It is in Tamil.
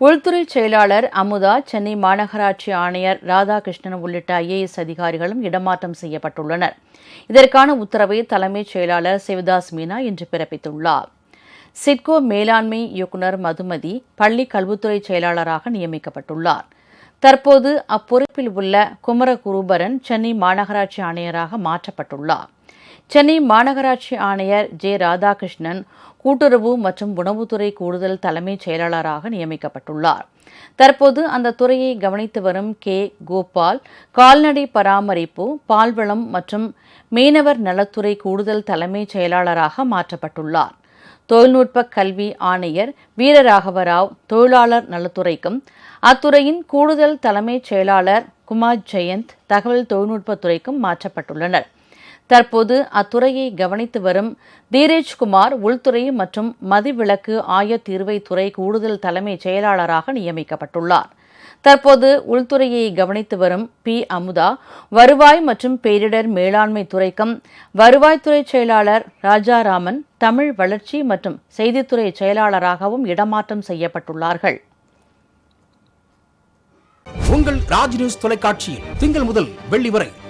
உள்துறை செயலாளர் அமுதா சென்னை மாநகராட்சி ஆணையர் ராதாகிருஷ்ணன் உள்ளிட்ட ஐஏஎஸ் அதிகாரிகளும் இடமாற்றம் செய்யப்பட்டுள்ளனர். இதற்கான உத்தரவை தலைமைச் செயலாளர் சிவதாஸ் மீனா இன்று பிறப்பித்துள்ளார். சிட்கோ மேலாண்மை இயக்குநர் மதுமதி பள்ளி கல்வித்துறை செயலாளராக நியமிக்கப்பட்டுள்ளார். தற்போது அப்பொறுப்பில் உள்ள குமரகுருபரன் சென்னை மாநகராட்சி ஆணையராக மாற்றப்பட்டுள்ளார். சென்னை மாநகராட்சி ஆணையர் ஜே ராதாகிருஷ்ணன் கூட்டுறவு மற்றும் உணவுத்துறை கூடுதல் தலைமைச் செயலாளராக நியமிக்கப்பட்டுள்ளார். தற்போது அந்த துறையை கவனித்து வரும் கே. கோபால் கால்நடை பராமரிப்பு பால்வளம் மற்றும் மீனவர் நலத்துறை கூடுதல் தலைமைச் செயலாளராக மாற்றப்பட்டுள்ளார். தொழில்நுட்ப கல்வி ஆணையர் வீரராகவராவ் தொழிலாளர் நலத்துறைக்கும் அத்துறையின் கூடுதல் தலைமைச் செயலாளர் குமார் ஜெயந்த் தகவல் தொழில்நுட்பத்துறைக்கும் மாற்றப்பட்டுள்ளனர். தற்போது அத்துறையை கவனித்து வரும் தீரேஜ்குமார் உள்துறை மற்றும் மதிவிலக்கு ஆயத்தீர்வைத்துறை கூடுதல் தலைமைச் செயலாளராக நியமிக்கப்பட்டுள்ளார். தற்போது உள்துறையை கவனித்து வரும் பி. அமுதா வருவாய் மற்றும் பேரிடர் மேலாண்மை துறைக்கும் வருவாய்த்துறை செயலாளர் ராஜாராமன் தமிழ் வளர்ச்சி மற்றும் செய்தித்துறை செயலாளராகவும் இடமாற்றம் செய்யப்பட்டுள்ளார்கள். உங்கள் ராஜ் நியூஸ் தொலைக்காட்சியில் திங்கள் முதல் வெள்ளி வரை